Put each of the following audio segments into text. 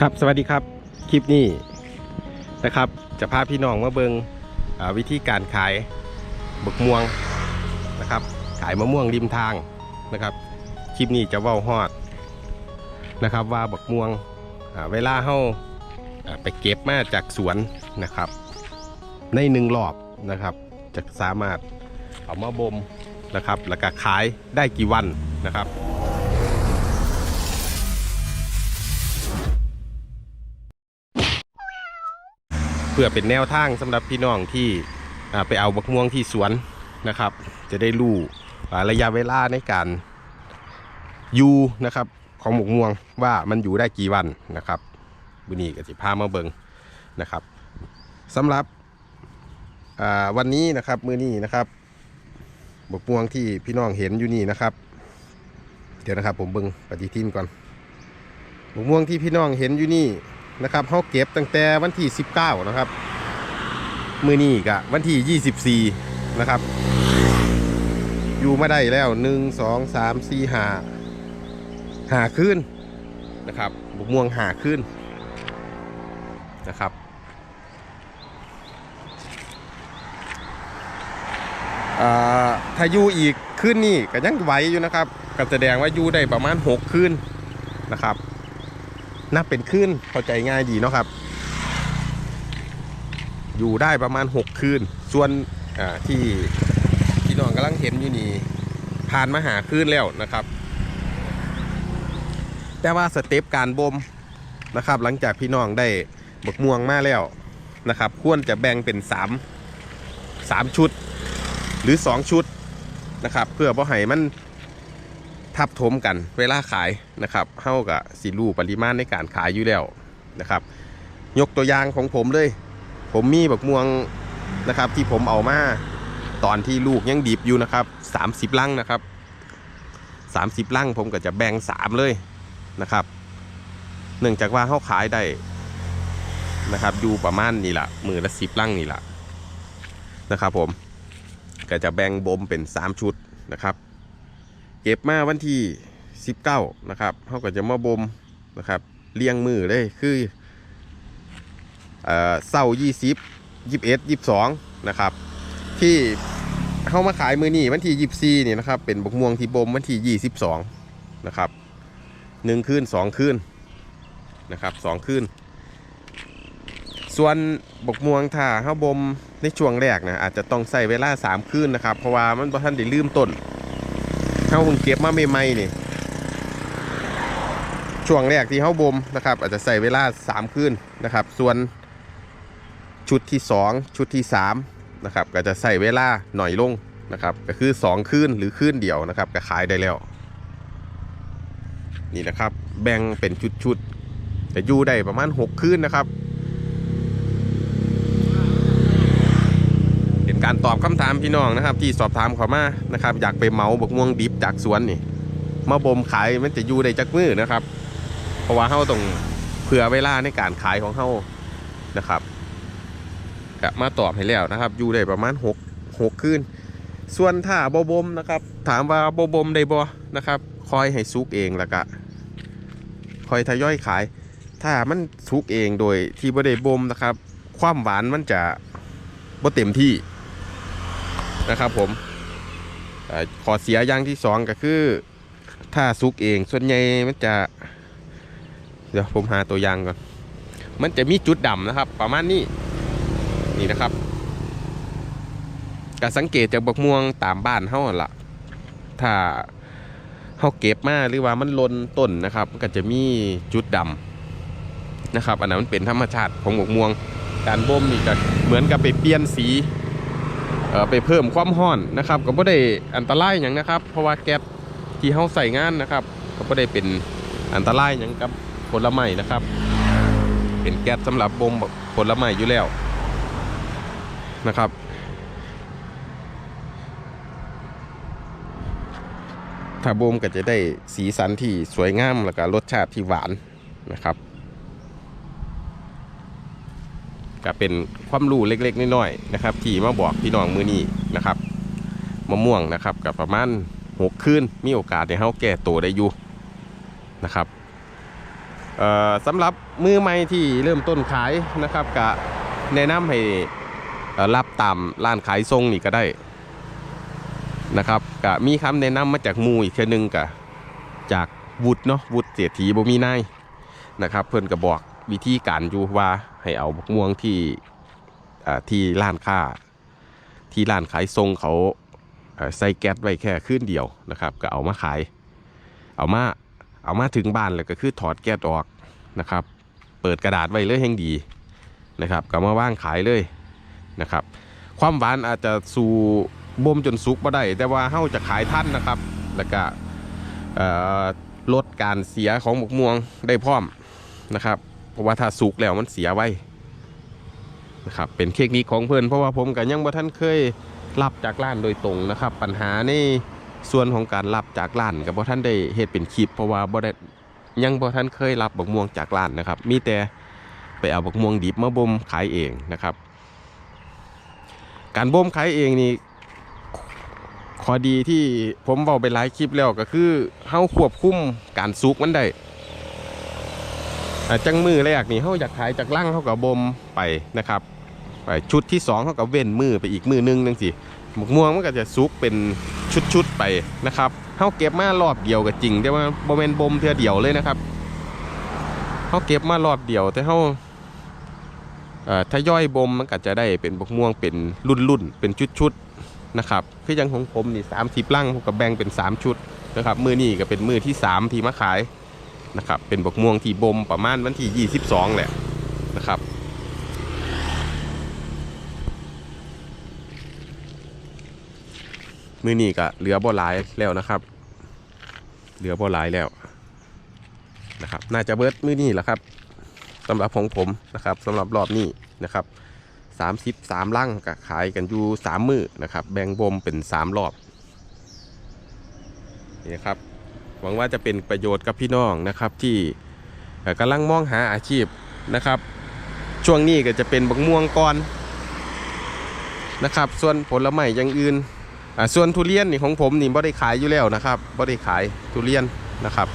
ครับสวัสดีครับคลิปนี้นะครับ จะพาพี่น้องมาเบิงวิธีการขายบักม่วงนะครับ ขายมะม่วงริมทางนะครับคลิปนี้จะเว้าฮอดนะครับ ว่าบักม่วงเวลาเฮาไปเก็บมาจากสวนนะครับ ในหนึ่งรอบนะครับ จะสามารถเอามาบ่มนะครับ แล้วก็ขายได้กี่วันนะครับ พื่อเป็นแนวทางสำหรับพี่น้องที่ไปเอาบักม่วงที่สวนนะครับ จะได้รู้ระยะเวลาในการอยู่นะครับของบักม่วงว่ามันอยู่ได้กี่วันนะครับบุนี้ก็จะพามาเบิงนะครับสำหรับวันนี้นะครับมือนี้นะครับบักม่วงที่พี่น้องเห็นอยู่นี่นะครับ เดี๋ยวนะครับผมเบิงปฏิทินก่อนบักม่วงที่พี่น้องเห็นอยู่นี่ นะครับเขาเก็บตั้งแต่วันที่ 19 นะครับ มือนี้กะวันที่ 24 นะครับ อยู่มาได้แล้ว 1 2 3 4 5หาขึ้นนะครับบุกม่วงหาขึ้นนะครับอ่าถ้าอยู่อีกขึ้นนี่ก็ยังไหวอยู่นะครับก็แสดงว่าอยู่ได้ประมาณ 6 ขึ้นนะครับ นับเป็นคืนเข้าใจง่ายดีเนาะครับ อยู่ได้ประมาณ 6 คืน ส่วนที่พี่น้องกำลังเห็นอยู่นี่ผ่านมาหาคืนแล้วนะครับ แต่ว่าสเต็ปการบ่มนะครับ หลังจากพี่น้องได้บกม่วงมาแล้วนะครับ ควรจะแบ่งเป็น 3 3 ชุด หรือ 2 ชุดนะครับ เพื่อบ่ให้มัน ทับถมกันเวลาขายนะครับเท่ากับสีรูปริมาณในการขายอยู่แล้วนะครับ ยกตัวอย่างของผมเลย ผมมีบักม่วงนะครับที่ผมเอามาตอนที่ลูกยังดิบอยู่นะครับ 30 ลังนะครับ 30 ลังผมก็จะแบ่ง 3 เลยนะครับ เนื่องจากว่าเขาขายได้นะครับอยู่ประมาณนี่แหละมือละสิบลังนี่แหละนะครับผมก็จะแบ่งบ่มเป็น 3 ชุดนะครับ ก็บมาวันที่ 19 นะครับเขาก็จะมาบ่มนะครับเลี้ยงมือเลยคือเอ่อเศร้า20 21 22นะครับ ที่เข้ามาขายมือนี่วันที่24นี่นะครับเป็นบกม่วงที่บ่มวันที่22นะครับหนึ่งคืนสองคืนนะครับสองคืนส่วนบกม่วงถ้าเข้าบ่มในช่วงแรกนะอาจจะต้องใส่เวลา3คืนนะครับ เพราะว่ามันบ่ทันได้ลืมต้น เขาเพิ่งเก็บมาใหม่ๆนี่ช่วงแรกที่เขาบ่มนะครับ อาจจะใส่เวลา3คืนนะครับ ส่วนชุดที่ 2 ชุดที่3นะครับก็จะใส่เวลาหน่อยลงนะครับ ก็คือ 2 คืนหรือคืนเดียวนะครับ ก็ขายได้แล้ว นี่นะครับ แบ่งเป็นชุดๆจะอยู่ได้ประมาณ 6 คืนนะครับ เป็น การตอบคำถามพี่น้องนะครับ ที่สอบถามเขามานะครับ อยากไปเหมาบกม่วงดิบจากสวนนี่มาบ่มขายมันจะอยู่ได้จักมือนะครับ เพราะว่าเฮาต้องเผื่อเวลาในการขายของเฮานะครับก็มาตอบให้แล้วนะครับ อยู่ได้ประมาณ6 6คืนส่วนถ้าบบ่มนะครับ ถามว่าบบ่มได้บ่นะครับคอยให้สุกเองแล้วก็คอยทยอยขาย ถ้ามันสุกเองโดยที่บ่ได้บ่มนะครับ ความหวานมันจะบ่เต็มที่ นะครับผมอขอเสียอย่างที่สองก็คือ ถ้าซุกเองส่วนใหญ่มันจะ เดี๋ยวผมหาตัวอย่างก่อน มันจะมีจุดดำนะครับ ประมาณนี้นี่นะครับการสังเกตจากบักม่วงตามบ้านเฮาหั่นละถ้าเฮาเก็บมาหรือว่ามันลนต้นนะครับมันก็จะมีจุดดำนะครับ อันนั้นมันเป็นธรรมชาติของบักม่วงการบ่มนี่ก็เหมือนกับไปเปลี่ยนสี ไปเพิ่มความห้อนนะครับก็บ่ได้อันตรายอย่างนะครับ เพราะว่าแก๊สที่เฮาใส่งานนะครับ ก็บ่ได้เป็นอันตรายอย่างกับผลไม้นะครับ เป็นแก๊สสำหรับบ่มผลไม้อยู่แล้วนะครับถ้าบ่มก็จะได้สีสันที่สวยงามแล้วก็รสชาติที่หวานนะครับ ก็เป็นความรู้เล็กๆน้อยๆนะครับ ที่มาบอกพี่น้องมือนี้นะครับมะม่วงนะครับกับประมาณหกคืนมีโอกาสในเฮาแก้ตัวได้อยู่นะครับสำหรับมือใหม่ที่เริ่มต้นขายนะครับกะแนะนำให้รับตามร้านขายทรงนี่ก็ได้นะครับกะมีคำแนะนำมาจากมูอีกเชนนึงกะจากวุฒิเนาะวุฒิเสียทีบ่มีนายนะครับ เพิ่อนก็บอก วิธีการอยู่ว่าให้เอาบักม่วงที่ที่ร้านค้า ที่ร้านขายทรงเขาใส่แก๊สไว้แค่คืนเดียวนะครับ ก็เอามาขาย เอามาเอามาถึงบ้านแล้วก็คือถอดแก๊สออกนะครับ เปิดกระดาษไว้เลยแห่งดีนะครับก็มาว่างขายเลยนะครับ ความหวานอาจจะสู่บ่มจนสุกบ่ได้ แต่ว่าเฮาจะขายท่านนะครับ แล้วก็ลดการเสียของหมกม่วงได้พร้อมนะครับ ราะว่าถ้าสุกแล้วมันเสียไว้นะครับเป็นเทคนิคของเพื่อนเพราะว่าผมก็ยังบ่ท่านเคยรับจากร้านโดยตรงนะครับ ปัญหาในส่วนของการรับจากร้านกับบ่ท่านได้เฮ็ดเป็นคลิปเพราะว่าบ่ได้ยังบ่ท่านเคยรับบักม่วงจากร้านนะครับ มีแต่ไปเอาบักม่วงดิบมาบ่มขายเองนะครับ การบ่มขายเองนี่ข้อดีที่ผมบอกไปหลายคลิปแล้วก็คือเฮาควบคุมการสุกมันได้ จังมือแรกนี่เขาอยากขายจากล่างเขาก็บ่มไปนะครับไปชุดที่สองเขาก็เว้นมือไปอีกมือนึงนึงสิหมกม่วงมันก็จะซุกเป็นชุดๆไปนะครับเขาเก็บมารอบเดียวก็จริงแต่ว่าโมเมนบ่มเทือเดียวเลยนะครับเขาเก็บมารอบเดียวแต่เขาถ้าย่อยบ่มมันก็จะได้เป็นบกม่วงเป็นรุ่นๆเป็นชุดๆนะครับคืออยังของผมนี่สามสิบลังผมก็แบ่งเป็นสามชุดนะครับมือนี่ก็เป็นมือที่สามที่มาขาย นะครับเป็นบกม่วงที่บ่มประมาณวันที่ 22 แหละนะครับมือนี้ก็เหลือบ่หลายแล้วนะครับ เหลือบ่หลายแล้วนะครับ น่าจะเบิดมือนี้แหละครับสำหรับของผมนะครับสำหรับรอบนี้นะครับ33ลังก็ขายกันอยู่3มือนะครับ แบ่งบ่มเป็น3รอบนี่นะครับ หวังว่าจะเป็นประโยชน์กับพี่น้องนะครับที่กำลังมองหาอาชีพนะครับ ช่วงนี้ก็จะเป็นบักม่วงก่อนนะครับ ส่วนผลไม้อย่างอื่นส่วนทุเรียนนี่ของผมนี่บ่ได้ขายอยู่แล้วนะครับบ่ได้ขายทุเรียนนะครับ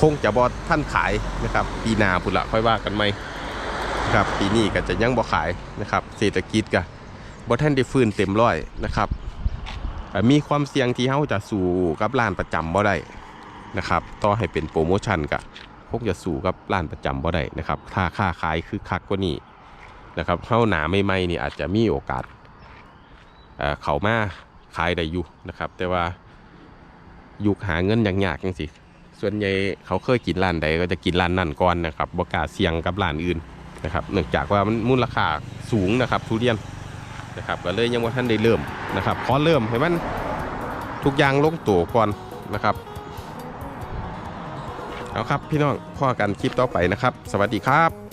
คงจะบ่ท่านขายนะครับ ปีหน้าพุ่นละค่อยว่ากันไหมครับปีนี้ก็จะยังบ่ขายนะครับเศรษฐกิจก็บ่ท่านได้ฟื้นเต็มร้อยนะครับมีความเสี่ยงที่เขาจะสู่กับร้านประจำบ่ได้ นะครับต่อให้เป็นโปรโมชั่นก็คงจะสู่กับร้านประจำบ่ได้นะครับถ้าค่าขายคือคักกว่านี้นะครับเข้าหนาใหม่นี่อาจจะมีโอกาสเอ่อเขามาขายได้อยู่นะครับ แต่ว่ายุคหาเงินยากๆจังสิส่วนใหญ่เขาเคยกินร้านใดก็จะกินร้านนั่นก่อนนะครับบกาเสี่ยงกับร้านอื่นนะครับเนื่องจากว่ามันมูลค่าสูงนะครับทุเรียนนะครับก็เลยยังว่าท่านได้เริ่มนะครับขอเริ่มให้มันทุกอย่างลงตัวก่อนนะครับ เอาครับ พี่น้องพ่อกันคลิปต่อไปนะครับ สวัสดีครับ